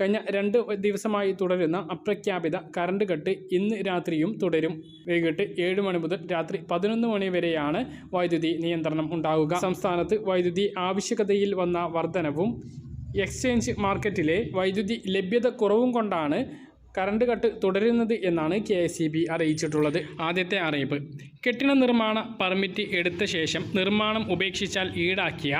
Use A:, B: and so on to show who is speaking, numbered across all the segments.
A: കഴിഞ്ഞ രണ്ട് ദിവസമായി തുടരുന്ന അപ്രഖ്യാപിത കറണ്ട് കട്ട് ഇന്ന് രാത്രിയും തുടരും. വൈകിട്ട് ഏഴ് മണി മുതൽ രാത്രി പതിനൊന്ന് മണി വരെയാണ് വൈദ്യുതി നിയന്ത്രണം ഉണ്ടാകുക സംസ്ഥാനത്ത് വൈദ്യുതി ആവശ്യകതയിൽ വന്ന വർധനവും എക്സ്ചേഞ്ച് മാർക്കറ്റിലെ വൈദ്യുതി ലഭ്യത കുറവും കൊണ്ടാണ് കറണ്ട് കട്ട് തുടരുന്നത് എന്നാണ് കെ എസ് അറിയിച്ചിട്ടുള്ളത്. ആദ്യത്തെ അറിയിപ്പ്. കെട്ടിട നിർമ്മാണ പെർമിറ്റ് എടുത്ത ശേഷം നിർമ്മാണം ഉപേക്ഷിച്ചാൽ ഈടാക്കിയ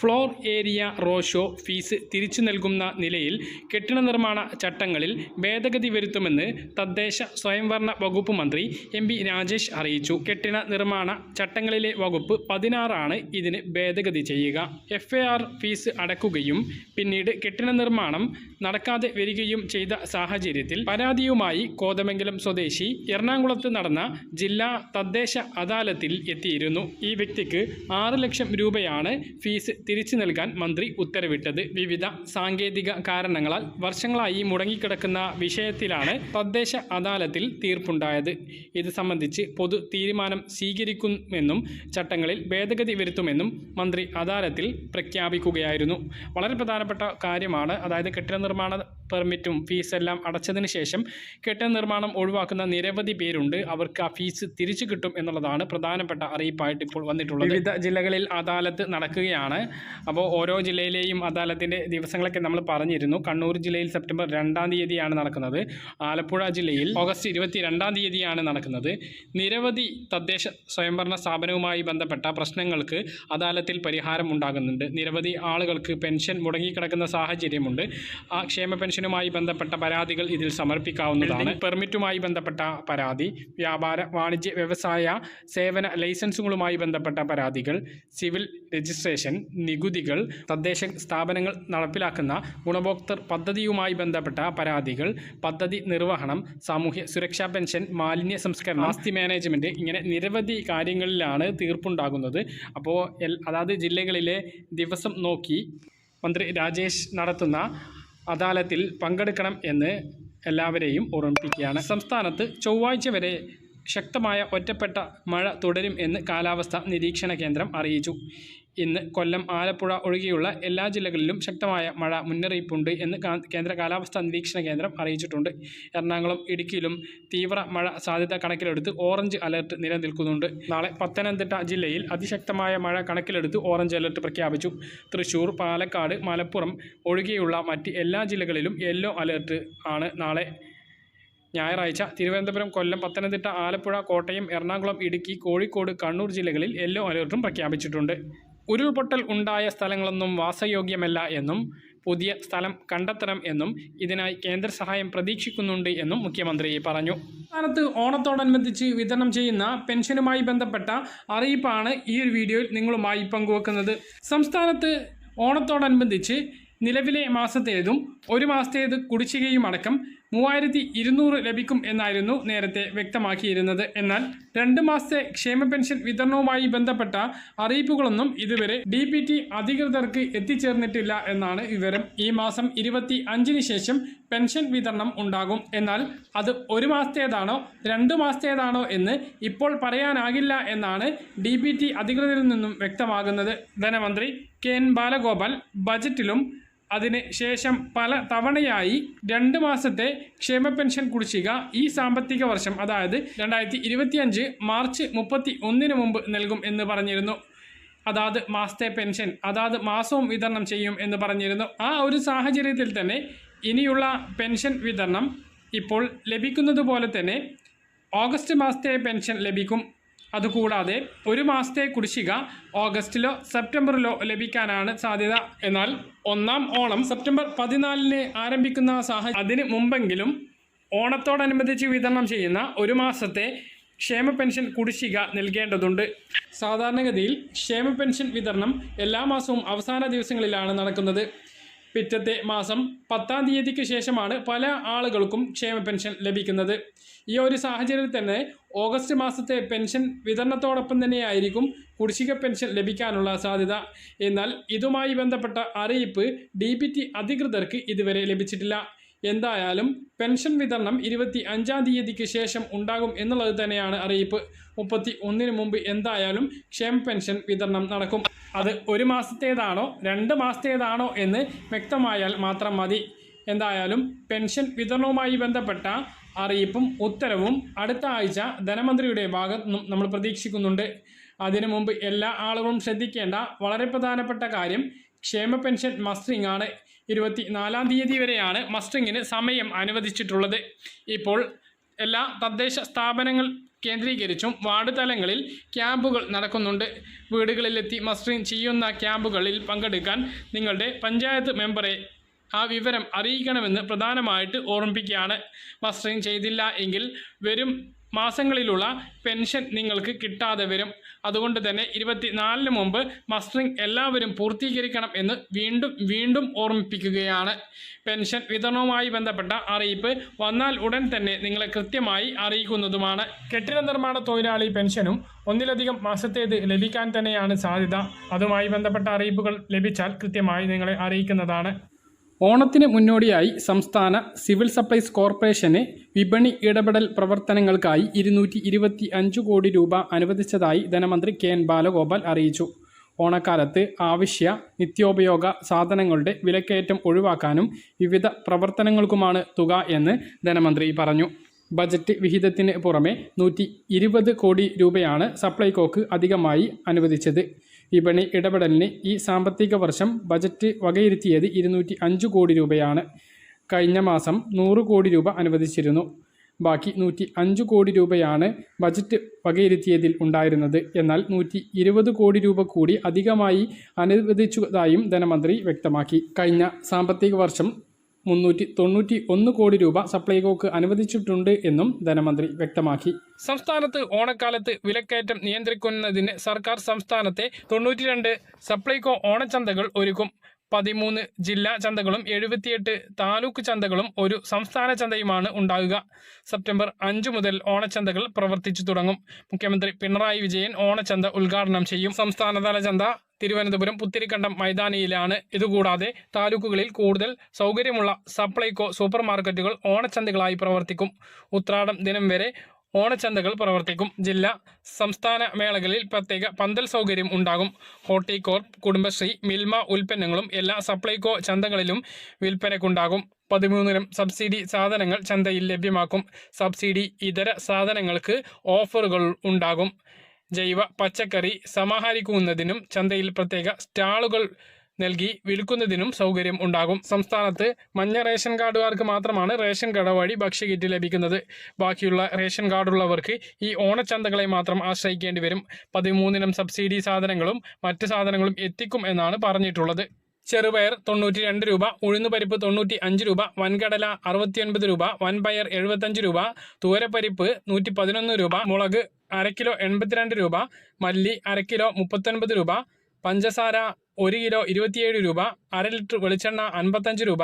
A: ഫ്ലോർ ഏരിയ റോഷോ ഫീസ് തിരിച്ചു നൽകുന്ന നിലയിൽ കെട്ടിട നിർമ്മാണ ചട്ടങ്ങളിൽ ഭേദഗതി വരുത്തുമെന്ന് തദ്ദേശ സ്വയംഭരണ വകുപ്പ് മന്ത്രി എം പി രാജേഷ് അറിയിച്ചു. കെട്ടിട നിർമ്മാണ ചട്ടങ്ങളിലെ വകുപ്പ് പതിനാറാണ് ഇതിന് ഭേദഗതി ചെയ്യുക. എഫ് ഫീസ് അടക്കുകയും പിന്നീട് കെട്ടിട നിർമ്മാണം നടക്കാതെ വരികയും ചെയ്ത സാഹചര്യത്തിൽ പരാതിയുമായി കോതമംഗലം സ്വദേശി എറണാകുളത്ത് നടന്ന ജില്ലാ തദ്ദേശ അദാലത്തിൽ എത്തിയിരുന്നു. ഈ വ്യക്തിക്ക് ആറ് ലക്ഷം രൂപയാണ് ഫീസ് തിരിച്ചു നൽകാൻ മന്ത്രി ഉത്തരവിട്ടത്. വിവിധ സാങ്കേതിക കാരണങ്ങളാൽ വർഷങ്ങളായി മുടങ്ങിക്കിടക്കുന്ന വിഷയത്തിലാണ് തദ്ദേശ അദാലത്തിൽ തീർപ്പുണ്ടായത്. ഇത് സംബന്ധിച്ച് പൊതു തീരുമാനം സ്വീകരിക്കുമെന്നും ചട്ടങ്ങളിൽ ഭേദഗതി വരുത്തുമെന്നും മന്ത്രി അദാലത്തിൽ പ്രഖ്യാപിക്കുകയായിരുന്നു. വളരെ പ്രധാനപ്പെട്ട കാര്യമാണ്. അതായത് കെട്ടിട നിർമ്മാണ പെർമിറ്റും ഫീസെല്ലാം അടച്ചതിന് ശേഷം കെട്ടിട നിർമ്മാണം ഒഴിവാക്കുന്ന നിരവധി പേരുണ്ട്. അവർക്ക് ആ ഫീസ് തിരിച്ചു കിട്ടും എന്നുള്ളതാണ് പ്രധാനപ്പെട്ട അറിയിപ്പായിട്ട് ഇപ്പോൾ വന്നിട്ടുള്ളത്. വിവിധ ജില്ലകളിൽ അദാലത്ത് നടക്കുകയാണ്. അപ്പോൾ ഓരോ ജില്ലയിലെയും അദാലത്തിന്റെ ദിവസങ്ങളൊക്കെ നമ്മൾ പറഞ്ഞിരുന്നു. കണ്ണൂർ ജില്ലയിൽ സെപ്റ്റംബർ രണ്ടാം തീയതിയാണ് നടക്കുന്നത്. ആലപ്പുഴ ജില്ലയിൽ ഓഗസ്റ്റ് ഇരുപത്തി രണ്ടാം തീയതിയാണ് നടക്കുന്നത്. നിരവധി തദ്ദേശ സ്വയംഭരണ സ്ഥാപനവുമായി ബന്ധപ്പെട്ട പ്രശ്നങ്ങൾക്ക് അദാലത്തിൽ പരിഹാരം ഉണ്ടാകുന്നുണ്ട്. നിരവധി ആളുകൾക്ക് പെൻഷൻ മുടങ്ങിക്കിടക്കുന്ന സാഹചര്യമുണ്ട്. ആ ക്ഷേമ പെൻഷനുമായി ബന്ധപ്പെട്ട പരാതികൾ ഇതിൽ സമർപ്പിക്കാവുന്നതാണ്. പെർമിറ്റുമായി ബന്ധപ്പെട്ട പരാതി വ്യാപാര വാണിജ്യ വ്യവസായ സേവന ലൈസൻസുകളുമായി ബന്ധപ്പെട്ട പരാതികൾ സിവിൽ രജിസ്ട്രേഷൻ നികുതികൾ തദ്ദേശ സ്ഥാപനങ്ങൾ നടപ്പിലാക്കുന്ന ഗുണഭോക്തൃ പദ്ധതിയുമായി ബന്ധപ്പെട്ട പരാതികൾ പദ്ധതി നിർവഹണം സാമൂഹ്യ സുരക്ഷാ പെൻഷൻ മാലിന്യ സംസ്കരണം ആസ്തി മാനേജ്മെന്റ് ഇങ്ങനെ നിരവധി കാര്യങ്ങളിലാണ് തീർപ്പുണ്ടാകുന്നത്. അപ്പോൾ അതാത് ജില്ലകളിലെ ദിവസം നോക്കി മന്ത്രി രാജേഷ് നടത്തുന്ന അദാലത്തിൽ പങ്കെടുക്കണം എന്ന് എല്ലാവരെയും ഓർമ്മിപ്പിക്കുകയാണ്. സംസ്ഥാനത്ത് ചൊവ്വാഴ്ച വരെ ശക്തമായ ഒറ്റപ്പെട്ട മഴ തുടരും എന്ന് കാലാവസ്ഥാ നിരീക്ഷണ കേന്ദ്രം അറിയിച്ചു. ഇന്ന് കൊല്ലം ആലപ്പുഴ ഒഴികെയുള്ള എല്ലാ ജില്ലകളിലും ശക്തമായ മഴ മുന്നറിയിപ്പുണ്ട് എന്ന് കേന്ദ്ര കാലാവസ്ഥാ നിരീക്ഷണ കേന്ദ്രം അറിയിച്ചിട്ടുണ്ട്. എറണാകുളം ഇടുക്കിയിലും തീവ്ര മഴ സാധ്യത കണക്കിലെടുത്ത് ഓറഞ്ച് അലർട്ട് നിലനിൽക്കുന്നുണ്ട്. നാളെ പത്തനംതിട്ട ജില്ലയിൽ അതിശക്തമായ മഴ കണക്കിലെടുത്ത് ഓറഞ്ച് അലർട്ട് പ്രഖ്യാപിച്ചു. തൃശൂർ പാലക്കാട് മലപ്പുറം ഒഴികെയുള്ള മറ്റ് എല്ലാ ജില്ലകളിലും യെല്ലോ അലർട്ട് ആണ് നാളെ ഞായറാഴ്ച. തിരുവനന്തപുരം കൊല്ലം പത്തനംതിട്ട ആലപ്പുഴ കോട്ടയം എറണാകുളം ഇടുക്കി കോഴിക്കോട് കണ്ണൂർ ജില്ലകളിൽ യെല്ലോ അലേർട്ടും പ്രഖ്യാപിച്ചിട്ടുണ്ട്. ഉരുൾപൊട്ടൽ ഉണ്ടായ സ്ഥലങ്ങളൊന്നും വാസയോഗ്യമല്ല എന്നും പുതിയ സ്ഥലം കണ്ടെത്തണം എന്നും ഇതിനായി കേന്ദ്ര സഹായം പ്രതീക്ഷിക്കുന്നുണ്ട് എന്നും മുഖ്യമന്ത്രി പറഞ്ഞു. സംസ്ഥാനത്ത് ഓണത്തോടനുബന്ധിച്ച് വിതരണം ചെയ്യുന്ന പെൻഷനുമായി ബന്ധപ്പെട്ട അറിയിപ്പാണ് ഈ ഒരു വീഡിയോയിൽ നിങ്ങളുമായി പങ്കുവെക്കുന്നത്. സംസ്ഥാനത്ത് ഓണത്തോടനുബന്ധിച്ച് നിലവിലെ മാസത്തേതും ഒരു മാസത്തേത് കുടിശ്ശികയും അടക്കം മൂവായിരത്തി ഇരുന്നൂറ് ലഭിക്കും എന്നായിരുന്നു നേരത്തെ വ്യക്തമാക്കിയിരുന്നത്. എന്നാൽ രണ്ട് മാസത്തെ ക്ഷേമ പെൻഷൻ വിതരണവുമായി ബന്ധപ്പെട്ട അറിയിപ്പുകളൊന്നും ഇതുവരെ ഡി പി ടി അധികൃതർക്ക് എത്തിച്ചേർന്നിട്ടില്ല എന്നാണ് വിവരം. ഈ മാസം ഇരുപത്തി അഞ്ചിന് ശേഷം പെൻഷൻ വിതരണം ഉണ്ടാകും. എന്നാൽ അത് ഒരു മാസത്തേതാണോ രണ്ട് മാസത്തേതാണോ എന്ന് ഇപ്പോൾ പറയാനാകില്ല എന്നാണ് ഡി പി ടി അധികൃതരിൽ നിന്നും വ്യക്തമാകുന്നത്. ധനമന്ത്രി കെ എൻ ബാലഗോപാൽ ബജറ്റിലും അതിന് ശേഷം പല തവണയായി രണ്ട് മാസത്തെ ക്ഷേമ പെൻഷൻ കുടിശ്ശിക ഈ സാമ്പത്തിക വർഷം അതായത് രണ്ടായിരത്തി ഇരുപത്തിയഞ്ച് മാർച്ച് മുപ്പത്തി ഒന്നിന് മുമ്പ് നൽകും എന്ന് പറഞ്ഞിരുന്നു. അതാത് മാസത്തെ പെൻഷൻ അതാത് മാസവും വിതരണം ചെയ്യും എന്ന് പറഞ്ഞിരുന്നു. ആ ഒരു സാഹചര്യത്തിൽ തന്നെ ഇനിയുള്ള പെൻഷൻ വിതരണം ഇപ്പോൾ ലഭിക്കുന്നത് പോലെ തന്നെ ഓഗസ്റ്റ് മാസത്തെ പെൻഷൻ ലഭിക്കും. അതുകൂടാതെ ഒരു മാസത്തെ കുടിശ്ശിക ഓഗസ്റ്റിലോ സെപ്റ്റംബറിലോ ലഭിക്കാനാണ് സാധ്യത. എന്നാൽ ഒന്നാം ഓണം സെപ്റ്റംബർ പതിനാലിന് ആരംഭിക്കുന്ന സാഹചര്യം അതിന് മുമ്പെങ്കിലും ഓണത്തോടനുബന്ധിച്ച് വിതരണം ചെയ്യുന്ന ഒരു മാസത്തെ ക്ഷേമ പെൻഷൻ കുടിശ്ശിക നൽകേണ്ടതുണ്ട്. സാധാരണഗതിയിൽ ക്ഷേമ പെൻഷൻ വിതരണം എല്ലാ മാസവും അവസാന ദിവസങ്ങളിലാണ് നടക്കുന്നത്. പിറ്റത്തെ മാസം പത്താം തീയതിക്ക് ശേഷമാണ് പല ആളുകൾക്കും ക്ഷേമ പെൻഷൻ ലഭിക്കുന്നത്. ഈ ഒരു സാഹചര്യത്തിൽ തന്നെ ഓഗസ്റ്റ് മാസത്തെ പെൻഷൻ വിതരണത്തോടൊപ്പം തന്നെയായിരിക്കും കുടിശ്ശിക പെൻഷൻ ലഭിക്കാനുള്ള സാധ്യത. എന്നാൽ ഇതുമായി ബന്ധപ്പെട്ട അറിയിപ്പ് ഡി അധികൃതർക്ക് ഇതുവരെ ലഭിച്ചിട്ടില്ല. എന്തായാലും പെൻഷൻ വിതരണം ഇരുപത്തി അഞ്ചാം തീയതിക്ക് ശേഷം ഉണ്ടാകും എന്നുള്ളത് തന്നെയാണ് അറിയിപ്പ്. മുപ്പത്തി ഒന്നിന് മുമ്പ് എന്തായാലും ക്ഷേമ പെൻഷൻ വിതരണം നടക്കും. അത് ഒരു മാസത്തേതാണോ രണ്ട് മാസത്തേതാണോ എന്ന് വ്യക്തമായാൽ മാത്രം മതി. എന്തായാലും പെൻഷൻ വിതരണവുമായി ബന്ധപ്പെട്ട അറിയിപ്പും ഉത്തരവും അടുത്ത ആഴ്ച ധനമന്ത്രിയുടെ ഭാഗത്ത് നമ്മൾ പ്രതീക്ഷിക്കുന്നുണ്ട്. അതിനു മുമ്പ് എല്ലാ ആളുകളും ശ്രദ്ധിക്കേണ്ട വളരെ പ്രധാനപ്പെട്ട കാര്യം ക്ഷേമ പെൻഷൻ മസ്റ്ററിംഗ് ആണ്. ഇരുപത്തി നാലാം തീയതി വരെയാണ് മസ്റ്ററിങ്ങിന് സമയം അനുവദിച്ചിട്ടുള്ളത്. ഇപ്പോൾ എല്ലാ തദ്ദേശ സ്ഥാപനങ്ങൾ കേന്ദ്രീകരിച്ചും വാർഡ് തലങ്ങളിൽ ക്യാമ്പുകൾ നടക്കുന്നുണ്ട്. വീടുകളിലെത്തി മസ്റ്ററിംഗ് ചെയ്യുന്ന ക്യാമ്പുകളിൽ പങ്കെടുക്കാൻ നിങ്ങളുടെ പഞ്ചായത്ത് മെമ്പറെ ആ വിവരം അറിയിക്കണമെന്ന് പ്രധാനമായിട്ട് ഓർമ്മിപ്പിക്കുകയാണ്. മസ്റ്ററിംഗ് ചെയ്തില്ല എങ്കിൽ വരും മാസങ്ങളിലുള്ള പെൻഷൻ നിങ്ങൾക്ക് കിട്ടാതെ വരും. അതുകൊണ്ട് തന്നെ ഇരുപത്തിനാലിന് മുമ്പ് മസ്റ്ററിംഗ് എല്ലാവരും പൂർത്തീകരിക്കണം എന്ന് വീണ്ടും വീണ്ടും ഓർമ്മിപ്പിക്കുകയാണ്. പെൻഷൻ വിതരണവുമായി ബന്ധപ്പെട്ട അറിയിപ്പ് വന്നാൽ ഉടൻ തന്നെ നിങ്ങളെ കൃത്യമായി അറിയിക്കുന്നതുമാണ്. കെട്ടിട നിർമ്മാണ തൊഴിലാളി പെൻഷനും ഒന്നിലധികം മാസത്തേത് ലഭിക്കാൻ തന്നെയാണ് സാധ്യത. അതുമായി ബന്ധപ്പെട്ട അറിയിപ്പുകൾ ലഭിച്ചാൽ കൃത്യമായി നിങ്ങളെ അറിയിക്കുന്നതാണ്. ഓണത്തിന് മുന്നോടിയായി സംസ്ഥാന സിവിൽ സപ്ലൈസ് കോർപ്പറേഷന് വിപണി ഇടപെടൽ പ്രവർത്തനങ്ങൾക്കായി ഇരുന്നൂറ്റി കോടി രൂപ അനുവദിച്ചതായി ധനമന്ത്രി കെ എൻ ബാലഗോപാൽ അറിയിച്ചു. ഓണക്കാലത്ത് ആവശ്യ നിത്യോപയോഗ സാധനങ്ങളുടെ വിലക്കയറ്റം ഒഴിവാക്കാനും വിവിധ പ്രവർത്തനങ്ങൾക്കുമാണ് തുക എന്ന് ധനമന്ത്രി പറഞ്ഞു. ബജറ്റ് വിഹിതത്തിന് പുറമെ നൂറ്റി കോടി രൂപയാണ് സപ്ലൈകോക്ക് അധികമായി അനുവദിച്ചത്. വിപണി ഇടപെടലിന് ഈ സാമ്പത്തിക വർഷം ബജറ്റ് വകയിരുത്തിയത് ഇരുന്നൂറ്റി അഞ്ച് കോടി രൂപയാണ്. കഴിഞ്ഞ മാസം നൂറ് കോടി രൂപ അനുവദിച്ചിരുന്നു. ബാക്കി നൂറ്റി അഞ്ച് കോടി രൂപയാണ് ബജറ്റ് വകയിരുത്തിയതിൽ ഉണ്ടായിരുന്നത്. എന്നാൽ നൂറ്റി ഇരുപത് കോടി രൂപ കൂടി അധികമായി അനുവദിച്ചതായും ധനമന്ത്രി വ്യക്തമാക്കി. കഴിഞ്ഞ സാമ്പത്തിക വർഷം മുന്നൂറ്റി തൊണ്ണൂറ്റി ഒന്ന് കോടി രൂപ സപ്ലൈകോക്ക് അനുവദിച്ചിട്ടുണ്ട് എന്നും ധനമന്ത്രി വ്യക്തമാക്കി. സംസ്ഥാനത്ത് ഓണക്കാലത്ത് വിലക്കയറ്റം നിയന്ത്രിക്കുന്നതിന് സർക്കാർ സംസ്ഥാനത്തെ തൊണ്ണൂറ്റിരണ്ട് സപ്ലൈകോ ഓണച്ചന്തകൾ ഒരുക്കും. പതിമൂന്ന് ജില്ലാ ചന്തകളും എഴുപത്തിയെട്ട് താലൂക്ക് ചന്തകളും ഒരു സംസ്ഥാന ചന്തയുമാണ് ഉണ്ടാകുക. സെപ്റ്റംബർ അഞ്ച് മുതൽ ഓണച്ചന്തകൾ പ്രവർത്തിച്ചു തുടങ്ങും. മുഖ്യമന്ത്രി പിണറായി വിജയൻ ഓണച്ചന്ത ഉദ്ഘാടനം ചെയ്യും. സംസ്ഥാനതല ചന്ത തിരുവനന്തപുരം പുത്തിരിക്കണ്ടം മൈതാനിയിലാണ്. ഇതുകൂടാതെ താലൂക്കുകളിൽ കൂടുതൽ സൗകര്യമുള്ള സപ്ലൈകോ സൂപ്പർ മാർക്കറ്റുകൾ ഓണച്ചന്തകളായി പ്രവർത്തിക്കും. ഉത്രാടം ദിനം വരെ ഓണച്ചന്തകൾ പ്രവർത്തിക്കും. ജില്ല സംസ്ഥാന മേളകളിൽ പ്രത്യേക പന്തൽ സൗകര്യം ഉണ്ടാകും. ഹോർട്ടികോർപ്പ് കുടുംബശ്രീ മിൽമ ഉൽപ്പന്നങ്ങളും എല്ലാ സപ്ലൈകോ ചന്തകളിലും വിൽപ്പനക്കുണ്ടാകും. പതിമൂന്നിനും സബ്സിഡി സാധനങ്ങൾ ചന്തയിൽ ലഭ്യമാക്കും. സബ്സിഡി ഇതര സാധനങ്ങൾക്ക് ഓഫറുകൾ ഉണ്ടാകും. ജൈവ പച്ചക്കറി സമാഹരിക്കുന്നതിനും ചന്തയിൽ പ്രത്യേക സ്റ്റാളുകൾ നൽകി വിൽക്കുന്നതിനും സൗകര്യം ഉണ്ടാകും. സംസ്ഥാനത്ത് മഞ്ഞ റേഷൻ കാർഡുകാർക്ക് മാത്രമാണ് റേഷൻ കട വഴി ഭക്ഷ്യകിറ്റ് ലഭിക്കുന്നത്. ബാക്കിയുള്ള റേഷൻ കാർഡുള്ളവർക്ക് ഈ ഓണച്ചന്തകളെ മാത്രം ആശ്രയിക്കേണ്ടി വരും. പതിമൂന്നിനം സബ്സിഡി സാധനങ്ങളും മറ്റ് സാധനങ്ങളും എത്തിക്കും എന്നാണ് പറഞ്ഞിട്ടുള്ളത്. ചെറുപയർ തൊണ്ണൂറ്റി രണ്ട് രൂപ ഉഴുന്നുപരിപ്പ് തൊണ്ണൂറ്റി അഞ്ച് രൂപ വൻകടല അറുപത്തിയൊൻപത് രൂപ വൻപയർ എഴുപത്തഞ്ച് രൂപ തൂരപ്പരിപ്പ് നൂറ്റി പതിനൊന്ന് രൂപ മുളക് അര കിലോ എൺപത്തിരണ്ട് രൂപ മല്ലി അര കിലോ മുപ്പത്തൊൻപത് രൂപ പഞ്ചസാര ഒരു കിലോ ഇരുപത്തിയേഴ് രൂപ അര ലിറ്റർ വെളിച്ചെണ്ണ അൻപത്തഞ്ച് രൂപ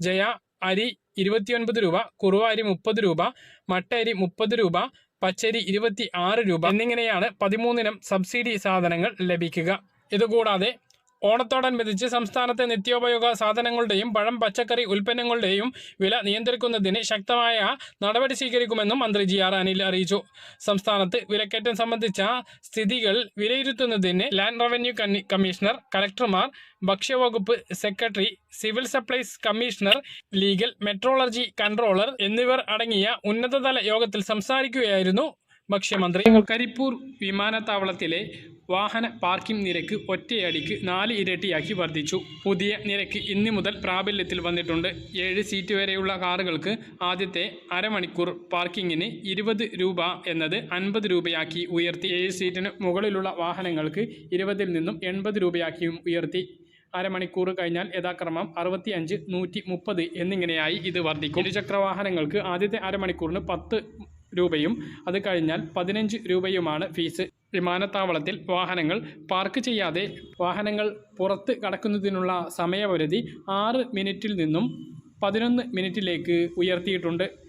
A: ജയ അരി ഇരുപത്തിയൊൻപത് രൂപ കുറുവ അരി മുപ്പത് രൂപ മട്ട അരി മുപ്പത് രൂപ പച്ചരി ഇരുപത്തി ആറ് രൂപ എന്നിങ്ങനെയാണ് പതിമൂന്നിനം സബ്സിഡി സാധനങ്ങൾ ലഭിക്കുക. ഇതുകൂടാതെ ഓണത്തോടനുബന്ധിച്ച് സംസ്ഥാനത്തെ നിത്യോപയോഗ സാധനങ്ങളുടെയും പഴം പച്ചക്കറി ഉൽപ്പന്നങ്ങളുടെയും വില നിയന്ത്രിക്കുന്നതിന് ശക്തമായ നടപടി സ്വീകരിക്കുമെന്നും മന്ത്രി ജി ആർ അനിൽ അറിയിച്ചു. സംസ്ഥാനത്ത് വിലക്കയറ്റം സംബന്ധിച്ച സ്ഥിതികൾ വിലയിരുത്തുന്നതിന് ലാൻഡ് റവന്യൂ കമ്മീഷണർ കലക്ടർമാർ ഭക്ഷ്യവകുപ്പ് secretary civil supplies commissioner legal metrology controller എന്നിവർ അടങ്ങിയ ഉന്നതതല യോഗത്തിൽ സംസാരിക്കുകയായിരുന്നു ഭക്ഷ്യമന്ത്രി കരിപ്പൂർ വിമാനത്താവളത്തിലെ വാഹന പാർക്കിംഗ് നിരക്ക് ഒറ്റയടിക്ക് നാല് ഇരട്ടിയാക്കി വർദ്ധിച്ചു. പുതിയ നിരക്ക് ഇന്നു മുതൽ പ്രാബല്യത്തിൽ വന്നിട്ടുണ്ട്. ഏഴ് സീറ്റ് വരെയുള്ള കാറുകൾക്ക് ആദ്യത്തെ അരമണിക്കൂർ പാർക്കിങ്ങിന് ഇരുപത് രൂപ എന്നത് അൻപത് രൂപയാക്കി ഉയർത്തി. ഏഴ് സീറ്റിന് മുകളിലുള്ള വാഹനങ്ങൾക്ക് ഇരുപതിൽ നിന്നും എൺപത് രൂപയാക്കിയും ഉയർത്തി. അരമണിക്കൂർ കഴിഞ്ഞാൽ യഥാക്രമം അറുപത്തി അഞ്ച് നൂറ്റി മുപ്പത് എന്നിങ്ങനെയായി ഇത് വർദ്ധിക്കും. ഇരുചക്ര വാഹനങ്ങൾക്ക് ആദ്യത്തെ അരമണിക്കൂറിന് പത്ത് രൂപയും അത് കഴിഞ്ഞാൽ പതിനഞ്ച് രൂപയുമാണ് ഫീസ്. വിമാനത്താവളത്തിൽ വാഹനങ്ങൾ പാർക്ക് ചെയ്യാതെ വാഹനങ്ങൾ പുറത്ത് കടക്കുന്നതിനുള്ള സമയപരിധി ആറ് മിനിറ്റിൽ നിന്നും പതിനൊന്ന് മിനിറ്റിലേക്ക് ഉയർത്തിയിട്ടുണ്ട്.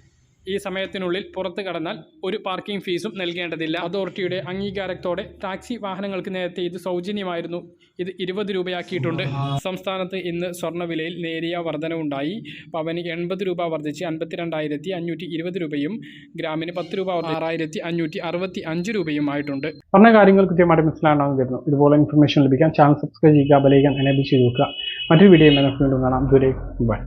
A: ഈ സമയത്തിനുള്ളിൽ പുറത്തു കടന്നാൽ ഒരു പാർക്കിംഗ് ഫീസും നൽകേണ്ടതില്ല. അതോറിറ്റിയുടെ അംഗീകാരത്തോടെ ടാക്സി വാഹനങ്ങൾക്ക് നേരത്തെ ഇത് സൗജന്യമായിരുന്നു. ഇത് ഇരുപത് രൂപയാക്കിയിട്ടുണ്ട്. സംസ്ഥാനത്ത് ഇന്ന് സ്വർണവിലയിൽ നേരിയ വർധനവുണ്ടായി. പവന് എൺപത് രൂപ വർദ്ധിച്ച് അൻപത്തിരണ്ടായിരത്തി അഞ്ഞൂറ്റി ഇരുപത് രൂപയും ഗ്രാമിന് പത്ത് രൂപ ആറായിരത്തി അഞ്ഞൂറ്റി അറുപത്തി അഞ്ച് രൂപയുമായിട്ടുണ്ട് പറഞ്ഞ കാര്യങ്ങൾ കൃത്യമായിട്ട് മനസ്സിലാണെന്ന് വരുന്നു ഇതുപോലെ ഇൻഫർമേഷൻ ലഭിക്കാൻ ചാനൽ സബ്സ്ക്രൈബ് ചെയ്യുക ബലയിക്കാൻ എനേബിൾ ചെയ്തു നോക്കുക മറ്റൊരു വീഡിയോ കാണാം. ദൂരെ ബൈ.